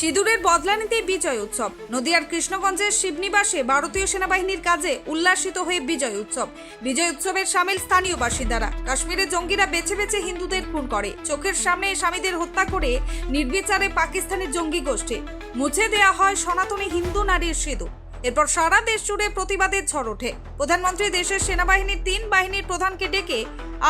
সিঁদুরের বদলা নিতে বিজয় উৎসব। নদিয়ার কৃষ্ণগঞ্জের শিবনিবাসে ভারতীয় সেনাবাহিনীর কাজে উল্লাসিত হয়ে বিজয় উৎসব। বিজয় উৎসবের সামিল স্থানীয় বাসিন্দারা। কাশ্মীরে জঙ্গিরা বেছে বেছে হিন্দুদের খুন করে। চোখের সামনে স্বামীদের হত্যা করে নির্বিচারে পাকিস্তানের জঙ্গি গোষ্ঠী। মুছে দেয়া হয় সনাতনী হিন্দু নারীর সিঁদুর। এরপর সারা দেশ জুড়ে প্রতিবাদের ঝড় ওঠে। প্রধানমন্ত্রী দেশের সেনাবাহিনীর তিন বাহিনীর প্রধানকে ডেকে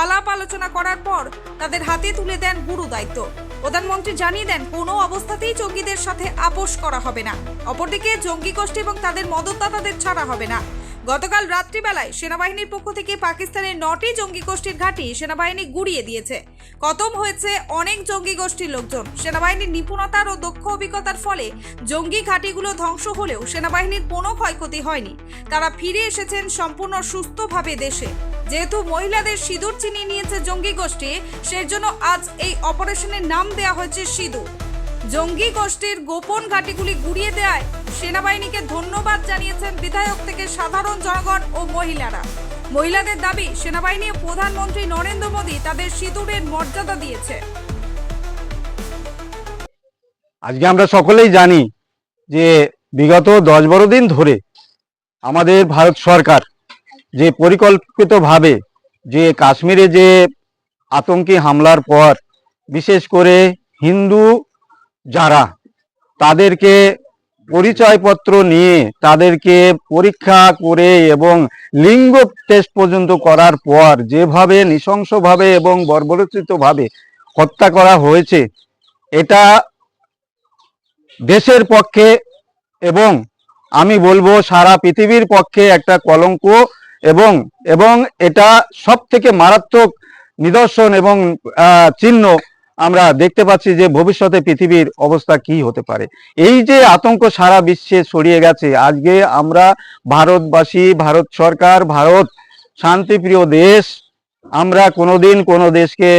আলাপ আলোচনা করার পর তাদের হাতে তুলে দেন গুরু দায়িত্ব। প্রধানমন্ত্রী জানিয়ে দেন, কোনো অবস্থাতেই জঙ্গিদের সাথে আপোষ করা হবে না। অপরদিকে, জঙ্গি গোষ্ঠী এবং তাদের মদতদাতাদের ছাড়া হবে না। গতকাল রাত্রিবেলায় সেনাবাহিনীর পক্ষ থেকে পাকিস্তানের নটি জঙ্গি গোষ্ঠীর ঘাঁটি সেনাবাহিনী গুড়িয়ে দিয়েছে। খতম হয়েছে অনেক জঙ্গি গোষ্ঠীর লোকজন। সেনাবাহিনীর নিপুণতার ও দক্ষ অভিজ্ঞতার ফলে জঙ্গি ঘাঁটিগুলো ধ্বংস হলেও সেনাবাহিনীর কোনো ক্ষয়ক্ষতি হয়নি। তারা ফিরে এসেছেন সম্পূর্ণ সুস্থভাবে দেশে। যেহেতু মহিলাদের সিঁদুর চিনিয়ে নিয়েছে জঙ্গি গোষ্ঠী, সেজন্য আজ এই অপারেশনের নাম দেওয়া হয়েছে সিঁদুর। জঙ্গি গোষ্ঠীর গোপন ঘাঁটিগুলি গুড়িয়ে দেয় সেনাবাহিনীকে ধন্যবাদ জানিয়েছেন বিধায়ক থেকে সাধারণ জনগণ ও মহিলারা। মহিলাদের দাবি সেনাবাহিনী প্রধানমন্ত্রী নরেন্দ্র মোদী তাদের সিঁদুরের মর্যাদা দিয়েছে আজকে আমরা সকলেই জানি যে বিগত দশ বারো দিন ধরে আমাদের ভারত সরকার যে পরিকল্পিতভাবে যে কাশ্মীরে যে আতঙ্কি হামলার পর, বিশেষ করে হিন্দু যারা, তাদেরকে পরিচয়পত্র নিয়ে তাদেরকে পরীক্ষা করে এবং লিঙ্গ টেস্ট পর্যন্ত করার পর যেভাবে নৃশংসভাবে এবং বর্বরচিতভাবে হত্যা করা হয়েছে, এটা দেশের পক্ষে এবং আমি বলব সারা পৃথিবীর পক্ষে একটা কলঙ্ক এবং এবং এটা সব থেকে মারাত্মক নিদর্শন এবং চিহ্ন আমরা দেখতে পাচ্ছি যে ভবিষ্যতে পৃথিবীর অবস্থা কি হতে পারে। এই যে আতঙ্ক সারা বিশ্বে ছড়িয়ে গেছে, আজকে আমরা ভারতবাসী, ভারত সরকার, ভারত শান্তিপ্রিয় দেশ, আমরা কোনোদিন কোনো দেশকে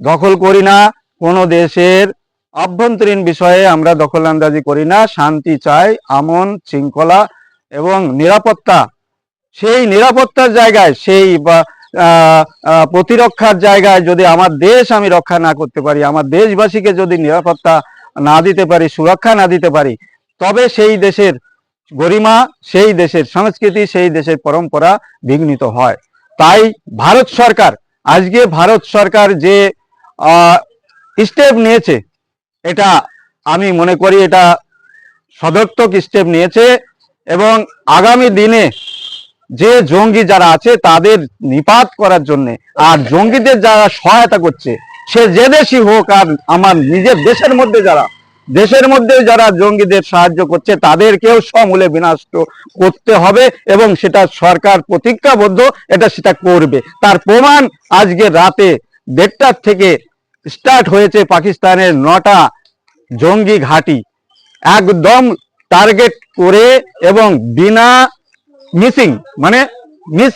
দখল করি না, কোনো দেশের আভ্যন্তরীণ বিষয়ে আমরা দখল আন্দাজি করি না। শান্তি চাই, আমন, শৃঙ্খলা এবং নিরাপত্তা সেই নিরাপত্তার জায়গায়, সেই বা প্রতিরক্ষার জায়গায় যদি আমার দেশ আমি রক্ষা না করতে পারি, আমার দেশবাসীকে যদি নিরাপত্তা না দিতে পারি, সুরক্ষা না দিতে পারি, তবে সেই দেশের গরিমা, সেই দেশের সংস্কৃতি, সেই দেশের পরম্পরা বিঘ্নিত হয়। তাই ভারত সরকার, আজকে ভারত সরকার যে স্টেপ নিয়েছে, এটা আমি মনে করি এটা সদর্থক স্টেপ নিয়েছে এবং আগামী দিনে যে জঙ্গি যারা আছে তাদের নিপাত করার জন্য আর জঙ্গিদের যারা সহায়তা করছে, সে যে দেশই হোক আর আমার নিজের দেশের মধ্যে যারা, দেশের মধ্যে যারা জঙ্গিদের সাহায্য করছে তাদেরকেও সমূলে বিনষ্ট করতে হবে এবং সেটা সরকার প্রতিজ্ঞাবদ্ধ, এটা সেটা করবে। তার প্রমাণ আজকে রাতে দেড়টার থেকে স্টার্ট হয়েছে পাকিস্তানের নটা জঙ্গি ঘাঁটি। একদম টার্গেট করে এবং বিনা মিসিং মানে মিস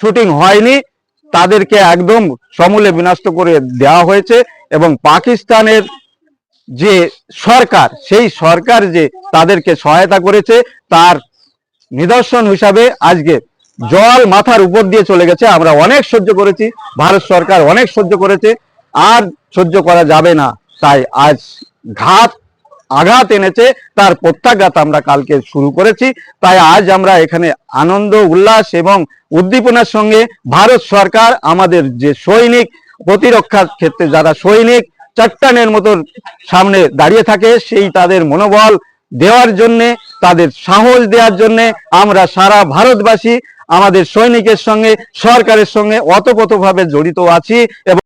শুটিং হয়নি। তাদেরকে একদম সমূলে বিনষ্ট করে দেওয়া হয়েছে এবং পাকিস্তানের যে সরকার, সেই সরকার যে তাদেরকে সহায়তা করেছে, তার নিদর্শন হিসাবে আজকে জল মাথার উপর দিয়ে চলে গেছে। আমরা অনেক সহ্য করেছি, ভারত সরকার অনেক সহ্য করেছে, আর সহ্য করা যাবে না। তাই আজ ঘাত আঘাত এনেছে, তার প্রত্যাঘাত আমরা কালকে শুরু করেছি। তাই আজ আমরা এখানে আনন্দ, উল্লাস এবং উদ্দীপনার সঙ্গে ভারত সরকার আমাদের যে সৈনিক, প্রতিরক্ষার ক্ষেত্রে যারা সৈনিক চট্টানের মতো সামনে দাঁড়িয়ে থাকে, সেই তাদের মনোবল দেওয়ার জন্যে, তাদের সাহস দেওয়ার জন্যে আমরা সারা ভারতবাসী আমাদের সৈনিকের সঙ্গে, সরকারের সঙ্গে অতপ্রতভাবে জড়িত আছি এবং